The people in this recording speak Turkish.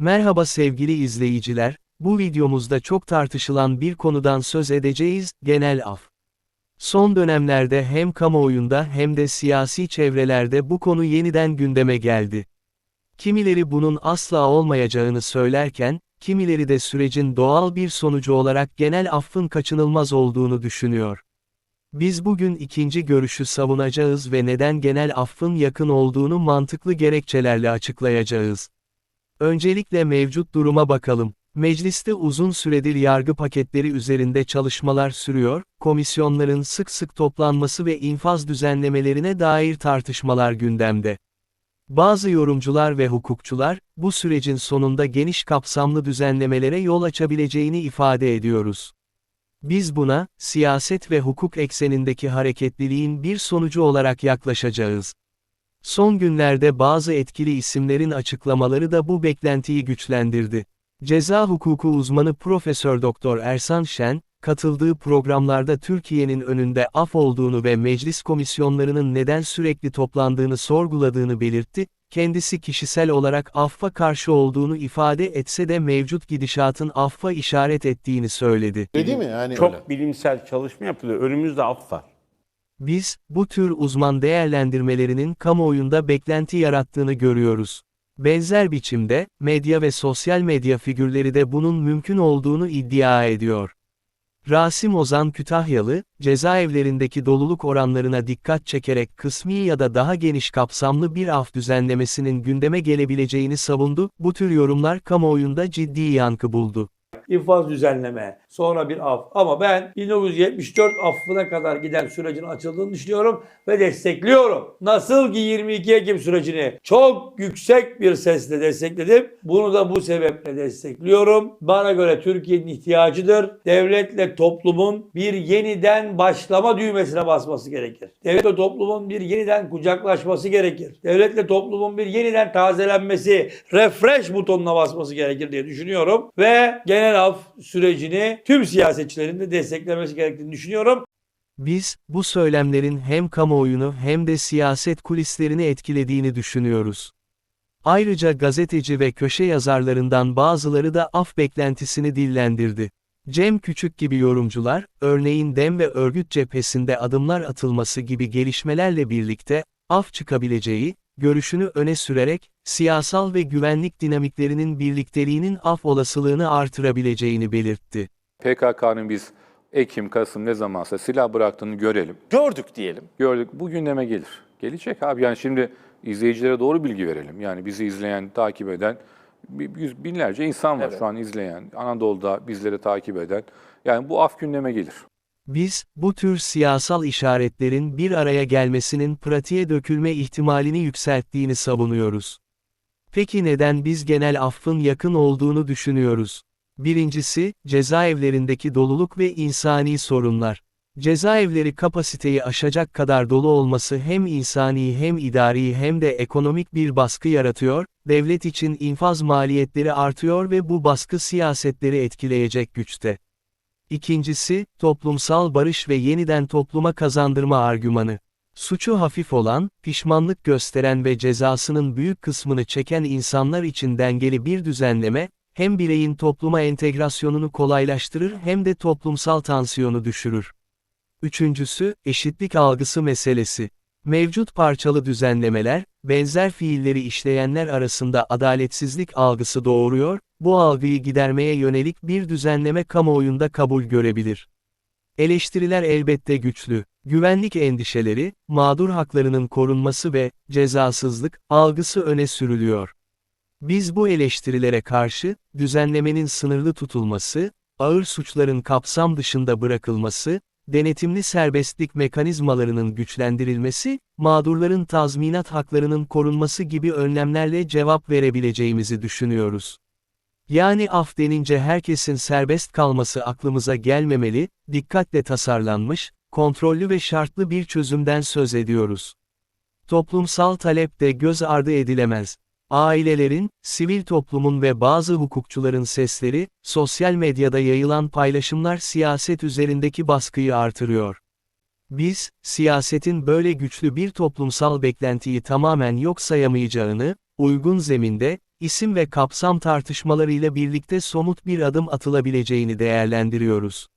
Merhaba sevgili izleyiciler, bu videomuzda çok tartışılan bir konudan söz edeceğiz, genel af. Son dönemlerde hem kamuoyunda hem de siyasi çevrelerde bu konu yeniden gündeme geldi. Kimileri bunun asla olmayacağını söylerken, kimileri de sürecin doğal bir sonucu olarak genel affın kaçınılmaz olduğunu düşünüyor. Biz bugün ikinci görüşü savunacağız ve neden genel affın yakın olduğunu mantıklı gerekçelerle açıklayacağız. Öncelikle mevcut duruma bakalım. Mecliste uzun süredir yargı paketleri üzerinde çalışmalar sürüyor, komisyonların sık sık toplanması ve infaz düzenlemelerine dair tartışmalar gündemde. Bazı yorumcular ve hukukçular, bu sürecin sonunda geniş kapsamlı düzenlemelere yol açabileceğini ifade ediyoruz. Biz buna, siyaset ve hukuk eksenindeki hareketliliğin bir sonucu olarak yaklaşacağız. Son günlerde bazı etkili isimlerin açıklamaları da bu beklentiyi güçlendirdi. Ceza hukuku uzmanı Profesör Doktor Ersan Şen, katıldığı programlarda Türkiye'nin önünde af olduğunu ve meclis komisyonlarının neden sürekli toplandığını sorguladığını belirtti, kendisi kişisel olarak affa karşı olduğunu ifade etse de mevcut gidişatın affa işaret ettiğini söyledi. Öyle değil mi? Yani Çok öyle. bilimsel çalışma yapılıyor. Önümüzde af var. Biz, bu tür uzman değerlendirmelerinin kamuoyunda beklenti yarattığını görüyoruz. Benzer biçimde, medya ve sosyal medya figürleri de bunun mümkün olduğunu iddia ediyor. Rasim Ozan Kütahyalı, cezaevlerindeki doluluk oranlarına dikkat çekerek kısmi ya da daha geniş kapsamlı bir af düzenlemesinin gündeme gelebileceğini savundu, bu tür yorumlar kamuoyunda ciddi yankı buldu. infaz düzenleme, sonra bir af. Ama ben 1974 affına kadar giden sürecin açıldığını düşünüyorum ve destekliyorum. Nasıl ki 22 Ekim sürecini çok yüksek bir sesle destekledim. Bunu da bu sebeple destekliyorum. Bana göre Türkiye'nin ihtiyacıdır. Devletle toplumun bir yeniden başlama düğmesine basması gerekir. Devletle toplumun bir yeniden kucaklaşması gerekir. Devletle toplumun bir yeniden tazelenmesi, refresh butonuna basması gerekir diye düşünüyorum. Ve genel af sürecini tüm siyasetçilerin de desteklemesi gerektiğini düşünüyorum. Biz, bu söylemlerin hem kamuoyunu hem de siyaset kulislerini etkilediğini düşünüyoruz. Ayrıca gazeteci ve köşe yazarlarından bazıları da af beklentisini dillendirdi. Cem Küçük gibi yorumcular, örneğin DEM ve örgüt cephesinde adımlar atılması gibi gelişmelerle birlikte, af çıkabileceği, görüşünü öne sürerek, siyasal ve güvenlik dinamiklerinin birlikteliğinin af olasılığını artırabileceğini belirtti. PKK'nın biz Ekim, Kasım ne zamansa silah bıraktığını görelim. Gördük diyelim. Gördük bu gündeme gelir. Gelecek abi yani şimdi izleyicilere doğru bilgi verelim. Yani bizi izleyen, takip eden yüz, binlerce insan var Evet. şu an izleyen. Anadolu'da bizleri takip eden. Yani bu af gündeme gelir. Biz, bu tür siyasal işaretlerin bir araya gelmesinin pratiğe dökülme ihtimalini yükselttiğini savunuyoruz. Peki neden biz genel affın yakın olduğunu düşünüyoruz? Birincisi, cezaevlerindeki doluluk ve insani sorunlar. Cezaevleri kapasiteyi aşacak kadar dolu olması hem insani hem idari hem de ekonomik bir baskı yaratıyor, devlet için infaz maliyetleri artıyor ve bu baskı siyasetleri etkileyecek güçte. İkincisi, toplumsal barış ve yeniden topluma kazandırma argümanı. Suçu hafif olan, pişmanlık gösteren ve cezasının büyük kısmını çeken insanlar için dengeli bir düzenleme, hem bireyin topluma entegrasyonunu kolaylaştırır hem de toplumsal tansiyonu düşürür. Üçüncüsü, eşitlik algısı meselesi. Mevcut parçalı düzenlemeler, benzer fiilleri işleyenler arasında adaletsizlik algısı doğuruyor, bu algıyı gidermeye yönelik bir düzenleme kamuoyunda kabul görebilir. Eleştiriler elbette güçlü. Güvenlik endişeleri, mağdur haklarının korunması ve cezasızlık algısı öne sürülüyor. Biz bu eleştirilere karşı, düzenlemenin sınırlı tutulması, ağır suçların kapsam dışında bırakılması, denetimli serbestlik mekanizmalarının güçlendirilmesi, mağdurların tazminat haklarının korunması gibi önlemlerle cevap verebileceğimizi düşünüyoruz. Yani af denince herkesin serbest kalması aklımıza gelmemeli, dikkatle tasarlanmış, kontrollü ve şartlı bir çözümden söz ediyoruz. Toplumsal talep de göz ardı edilemez. Ailelerin, sivil toplumun ve bazı hukukçuların sesleri, sosyal medyada yayılan paylaşımlar siyaset üzerindeki baskıyı artırıyor. Biz, siyasetin böyle güçlü bir toplumsal beklentiyi tamamen yok sayamayacağını, uygun zeminde, isim ve kapsam tartışmalarıyla birlikte somut bir adım atılabileceğini değerlendiriyoruz.